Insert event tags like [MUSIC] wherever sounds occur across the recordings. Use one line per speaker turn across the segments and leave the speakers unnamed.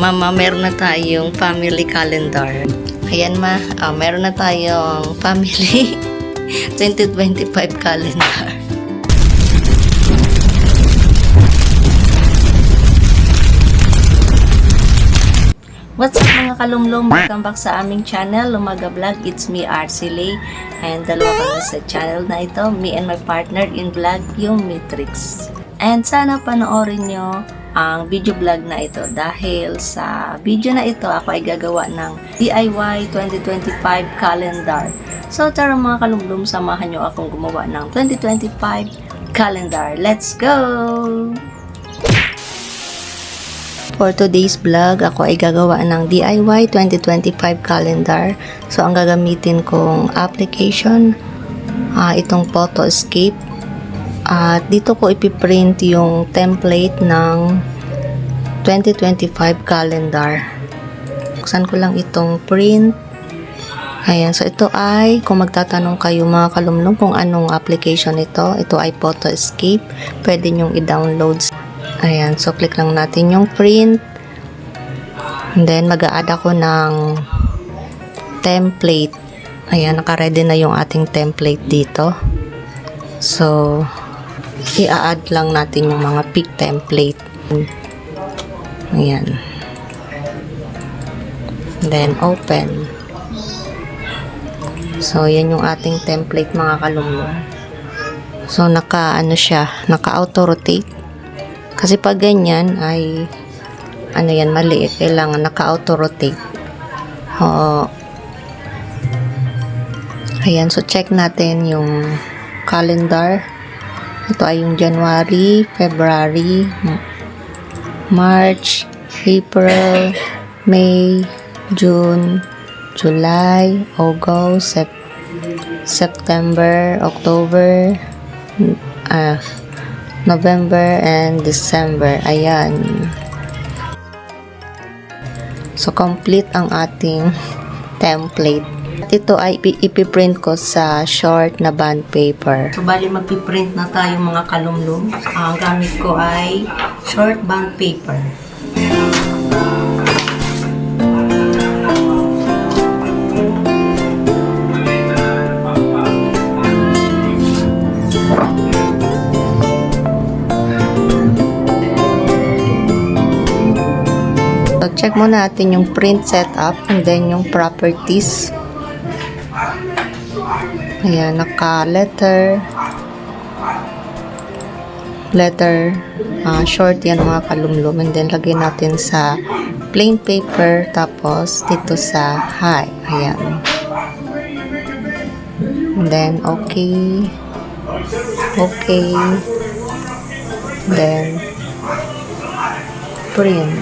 mama, meron na tayong family calendar. Ayan ma, ah, meron na tayong family [LAUGHS] 2025 calendar. What's up mga kalumlum? Welcome back sa aming channel, Lumaga Vlog. It's me, Arcely. And dalawa kami sa channel na ito. Me and my partner in vlog, yung Matrix. And sana panoorin nyo ang video vlog na ito dahil sa video na ito ako ay gagawa ng DIY 2025 calendar. So tara mga kalumlum, samahan nyo akong gumawa ng 2025 calendar. Let's go! For today's vlog, ako ay gagawa ng DIY 2025 calendar. So, ang gagamitin kong application, ah, itong Photo Escape. At dito ko ipiprint yung template ng 2025 calendar. Buksan ko lang itong print. Ayan, so ito ay, kung magtatanong kayo mga kalumlong kung anong application ito, ito ay Photo Escape. Pwede nyong i-download Ayan, so click lang natin yung print. And then mag-a-add ako ng template. Ayan, naka-ready na yung ating template dito. So, i-add lang natin yung mga pic template. Ayan. Then, open. So, yan yung ating template mga kalumlong. So, naka, ano siya, naka-auto-rotate. Kasi pag ganyan ay ano yan, maliit. Kailangan naka-auto-rotate. Oo. Ayan, so check natin yung calendar. Ito ay yung January, February, March, April, May, June, July, August, Sep- September, October, ah, November and December. Ayan. So, complete ang ating [LAUGHS] template. At ito ay ipi- ipiprint ko sa short na bond paper. So, bali magpiprint na tayo mga kalumlum. Ang gamit ko ay short bond paper. So, check muna natin yung print setup and then yung properties. Ayan, naka-letter. Letter. ah, short yan mga kalumlum. And then, lagay natin sa plain paper. Tapos, dito sa high. Ayan. And then, okay. Okay. Then, print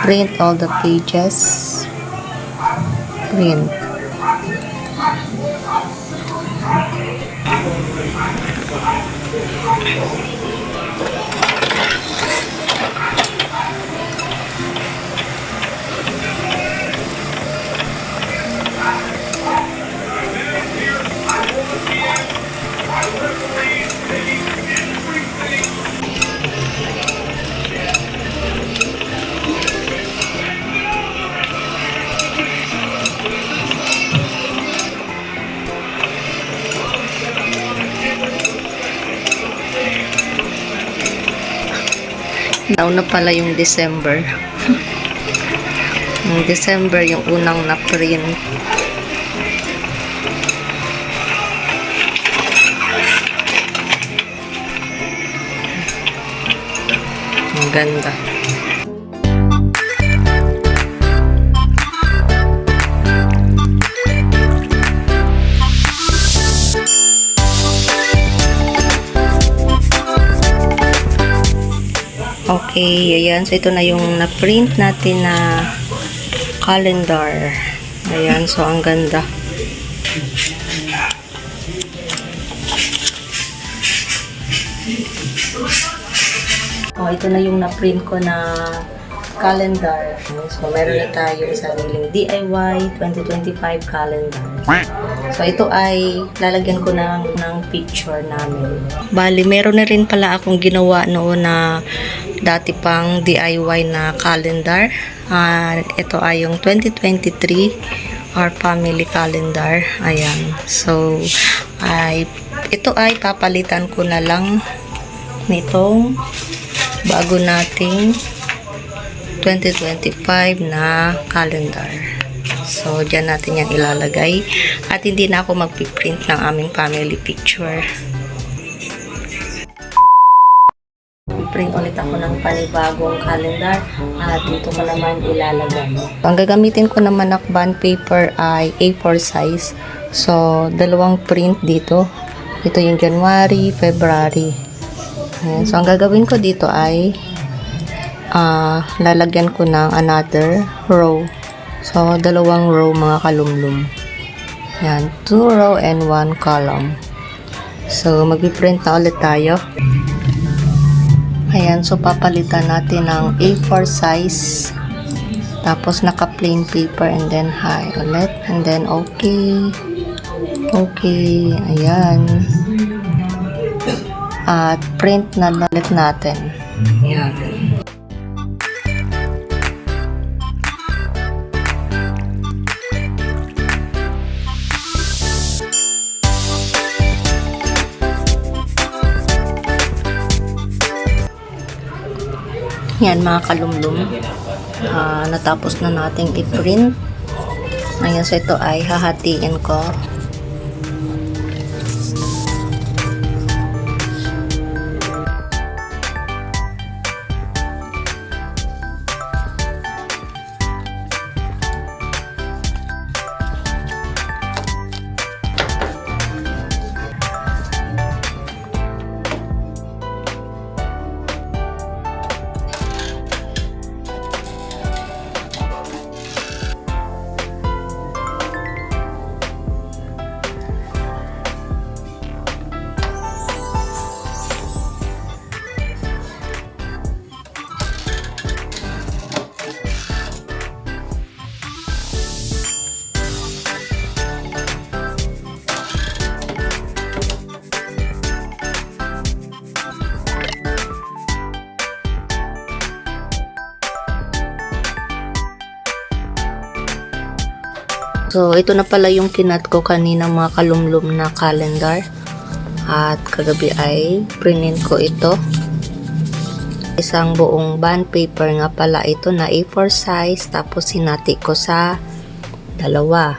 print all the pages print Nauna pala yung December. [LAUGHS] yung December, yung unang na-print. Ang ganda. Okay, ayan. So, ito na yung na-print natin na calendar. Ayan, so ang ganda. Oh, ito na yung na-print ko na calendar. So, meron na tayo sariling DIY 2025 calendar. So, ito ay lalagyan ko ng, ng picture namin. Bali, meron na rin pala akong ginawa noon na dati pang DIY na calendar. Ah, ito ay yung 2023 our family calendar. Ayan. So, ay ito ay papalitan ko na lang nitong bago nating 2025 na calendar. So, dyan natin yan ilalagay. At hindi na ako magpiprint ng aming family picture. Print ulit ako ng panibagong calendar at dito ko naman ilalagay. Ang gagamitin ko naman na bond paper ay A4 size. So, dalawang print dito. Ito yung January, February. Ayan. So, ang gagawin ko dito ay ah lalagyan ko ng another row. So, dalawang row mga kalumlum. Yan, two row and one column. So, magpiprint na ulit tayo. Ayan, so papalitan natin ng A4 size. Tapos naka-plain paper and then high ulit. And then okay. Okay, ayan. At print na ulit natin. Ayan. Yan mga kalumlum. Ah, natapos na nating i-print. Ayan, so ito ay hahatiin ko. So, ito na pala yung kinat ko kanina mga kalumlum na calendar. At kagabi ay printin ko ito. Isang buong bond paper nga pala ito na A4 size. Tapos sinati ko sa dalawa.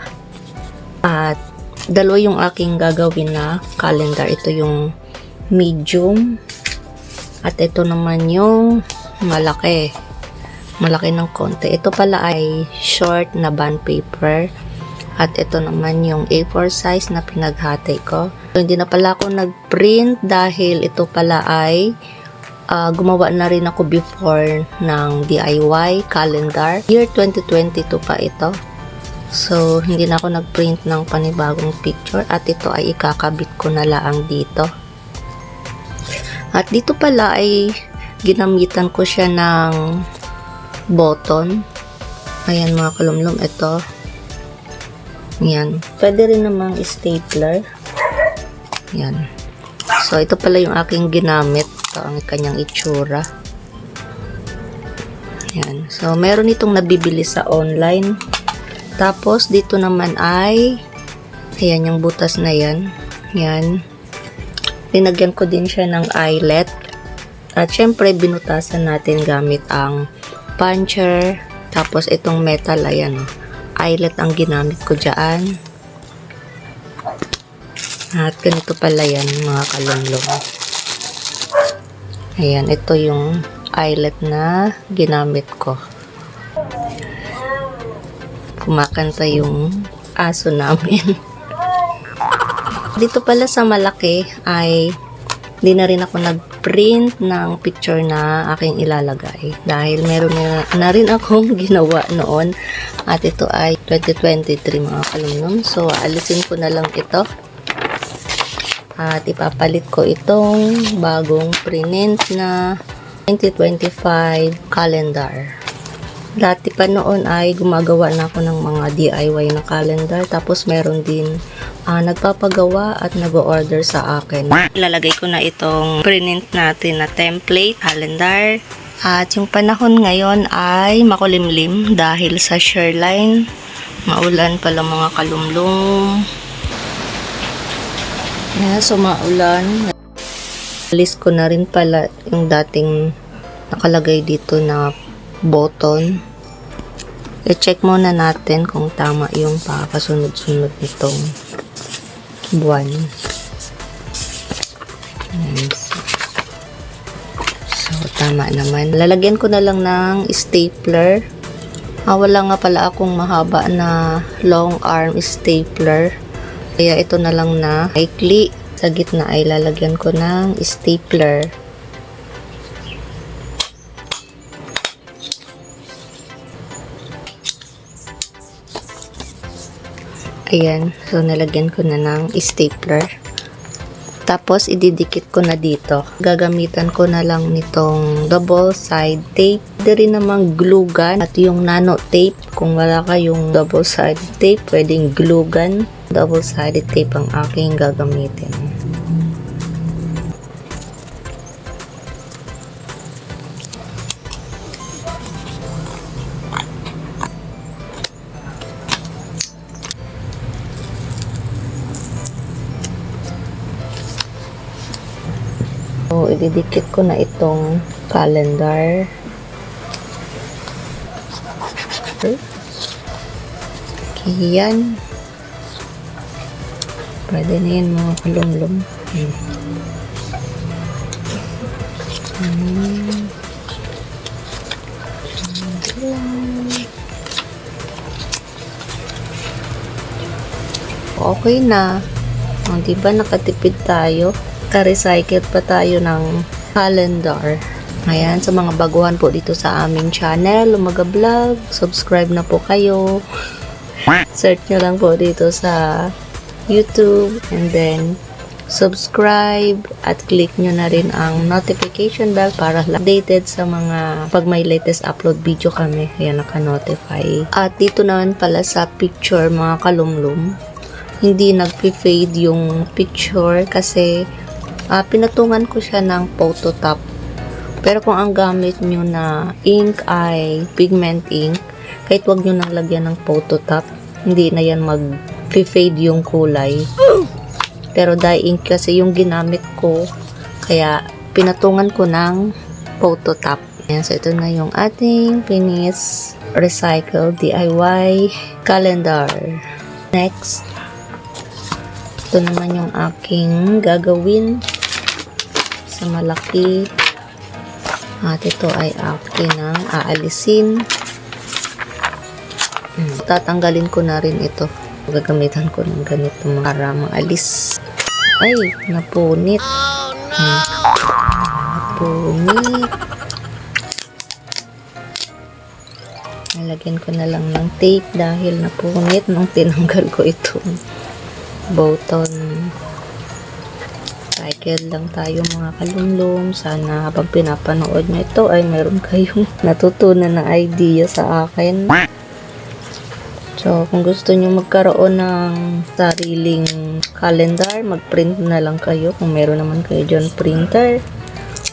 At dalawa yung aking gagawin na calendar. Ito yung medium. At ito naman yung malaki. Malaki ng konti. Ito pala ay short na bond paper. At ito naman yung A4 size na pinaghati ko. So, hindi na pala ako nag-print dahil ito pala ay ah, gumawa na rin ako before ng DIY calendar. Year 2022 pa ito. So, hindi na ako nag-print ng panibagong picture at ito ay ikakabit ko na lang dito. At dito pala ay ginamitan ko siya ng button. Ayan mga kalumlum, ito. Yan. Pwede rin namang stapler. Yan. So, ito pala yung aking ginamit. Ito ang kanyang itsura. Yan. So, meron itong nabibili sa online. Tapos, dito naman ay ayan yung butas na yan. Yan. Linagyan ko din siya ng eyelet. At syempre, binutasan natin gamit ang puncher. Tapos, itong metal, ayan o. Eyelet ang ginamit ko dyan. At ganito pala yan, mga kalunglong. Ayan, ito yung eyelet na ginamit ko. Kumakanta yung aso namin. [LAUGHS] Dito pala sa malaki ay di na rin ako nag-print ng picture na aking ilalagay dahil meron na, na rin akong [LAUGHS] ginawa noon. At ito ay 2023 mga kalumnum so alisin ko na lang ito. At ipapalit ko itong bagong print na 2025 calendar. Dati pa noon ay gumagawa na ako ng mga DIY na calendar. Tapos meron din ah, nagpapagawa at nag-order sa akin. Ilalagay ko na itong print natin na template calendar. At yung panahon ngayon ay makulimlim dahil sa shoreline. Maulan pala mga kalumlum. Yeah, so maulan. List ko na rin pala yung dating nakalagay dito na button. I-check muna natin kung tama yung pakasunod-sunod nitong buwan. So, tama naman. Lalagyan ko na lang ng stapler. Ah, wala nga pala akong mahaba na long arm stapler. Kaya ito na lang na maikli. Sa gitna ay lalagyan ko ng stapler. Ayan. So, nalagyan ko na ng stapler. Tapos, ididikit ko na dito. Gagamitan ko na lang nitong double side tape. Pwede rin namang glue gun at yung nano tape. Kung wala kayong double side tape, pwedeng glue gun. Double sided tape ang aking gagamitin. Ididikit ko na itong calendar. Okay. Yan. Pwede na yan mga kalumlum. Okay na. O, di ba nakatipid tayo? Ka-recycle pa tayo ng calendar. Ayan, sa mga baguhan po dito sa aming channel, Lumaga Vlog, subscribe na po kayo. Search nyo lang po dito sa YouTube and then subscribe at click nyo na rin ang notification bell para updated sa mga pag may latest upload video kami. Ayan, naka-notify. At dito naman pala sa picture mga kalumlum, hindi nag-fade yung picture kasi ah, pinatungan ko siya ng photo top. Pero kung ang gamit nyo na ink ay pigment ink, kahit wag nyo nang lagyan ng photo top, hindi na yan mag-fade yung kulay. Pero dye ink kasi yung ginamit ko, kaya pinatungan ko ng photo top. Ayan, so ito na yung ating finish recycle DIY calendar. Next, ito naman yung aking gagawin sa malaki. At ito ay akin ang aalisin. Hmm, Tatanggalin ko na rin ito. Gagamitan ko ng ganito para maalis. Ay, napunit. Hmm. Napunit. Nalagyan ko na lang ng tape dahil napunit nung tinanggal ko itong button. Cycle lang tayo mga kalumlum. Sana habang pinapanood nyo ito ay meron kayong [LAUGHS] natutunan na idea sa akin. So, kung gusto nyo magkaroon ng sariling calendar, mag-print na lang kayo. Kung meron naman kayo dyan printer.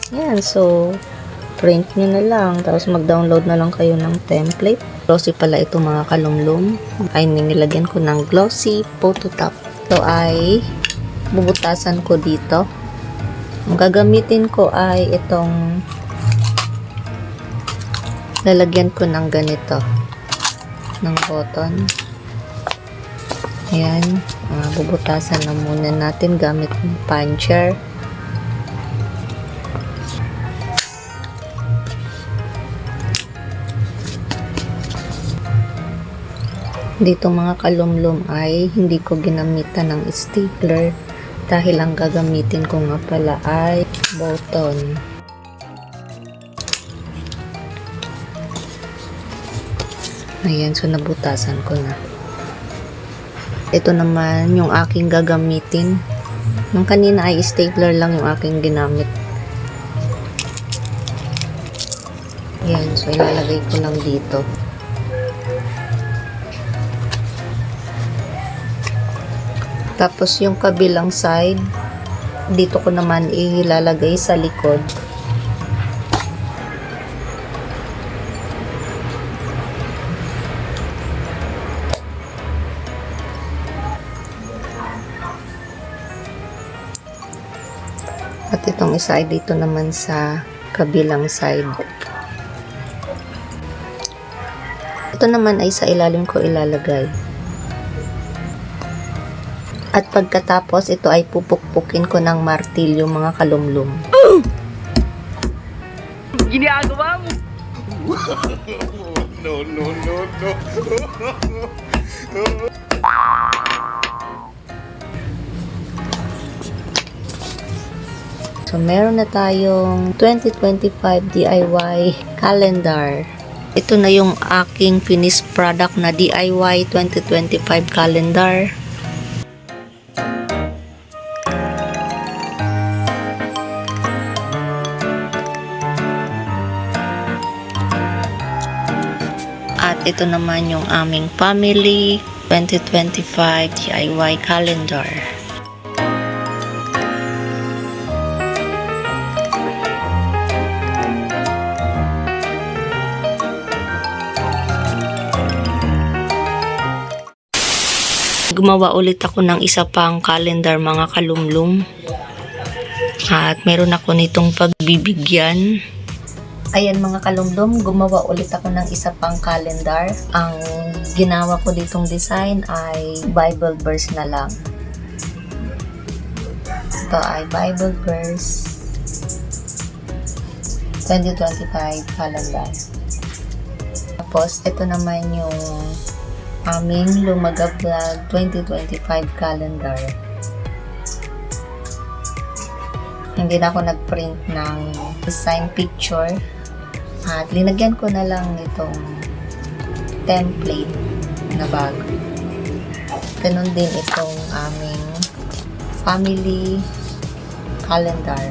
Yan, so, print nyo na lang. Tapos mag-download na lang kayo ng template. Glossy pala ito mga kalumlum. Ay, nilagyan ko ng glossy photo top. Ito ay bubutasan ko dito. Ang gagamitin ko ay itong lalagyan ko ng ganito ng button. Ayan. Uh, bubutasan na muna natin gamit ng puncher. Dito mga kalumlum ay hindi ko ginamitan ng stapler dahil ang gagamitin ko nga pala ay button. Ayan, so nabutasan ko na. Ito naman yung aking gagamitin. Nung kanina ay stapler lang yung aking ginamit. Ayan, so ilalagay ko lang dito. Tapos yung kabilang side, dito ko naman ilalagay sa likod. At itong isa ay dito naman sa kabilang side. Ito naman ay sa ilalim ko ilalagay. At pagkatapos, ito ay pupukpukin ko ng martilyo mga kalumlum.
Ginagawa mo.
no, no, no, no.
So, meron na tayong 2025 DIY calendar. Ito na yung aking finished product na DIY 2025 calendar. Ito naman yung aming family 2025 DIY calendar. gumawa ulit ako ng isa pang calendar mga kalumlum. At meron ako nitong pagbibigyan. Ayan mga kalumlum, gumawa ulit ako ng isa pang calendar. Ang ginawa ko ditong design ay Bible verse na lang. Ito ay Bible verse 2025 calendar. Tapos, ito naman yung aming Lumaga Vlog 2025 calendar. Hindi na ako nag-print ng design picture at linagyan ko na lang itong template na bago. Ganun din itong aming family calendar.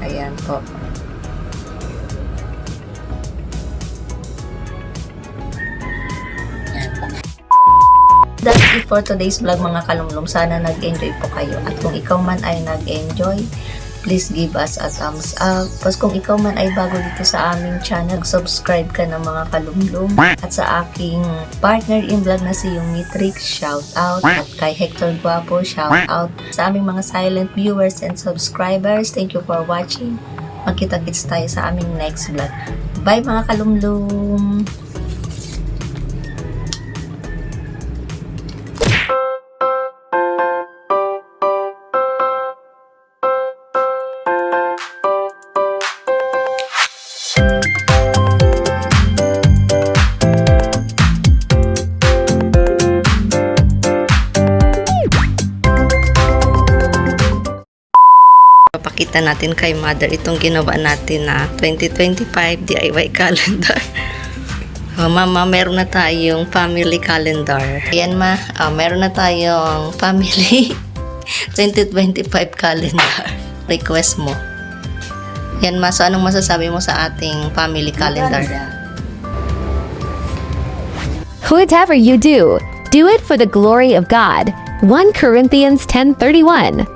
Ayan po. That's it for today's vlog mga kalumlum. Sana nag-enjoy po kayo. At kung ikaw man ay nag-enjoy, please give us a thumbs up. Tapos kung ikaw man ay bago dito sa aming channel, subscribe ka ng mga kalumlum. At sa aking partner in vlog na si yung Mitrix, shout out. At kay Hector Guapo, shout out. Sa aming mga silent viewers and subscribers, thank you for watching. Magkita-kits tayo sa aming next vlog. Bye mga kalumlum! Papakita natin kay mother itong ginawa natin na 2025 DIY calendar. [LAUGHS] Oh, mama, meron na tayong family calendar. Ayan ma, ah, meron na tayong family [LAUGHS] 2025 calendar. [LAUGHS] Request mo. Yan ma, so anong masasabi mo sa ating family calendar?
Whatever you do, do it for the glory of God. 1 Corinthians 10:31.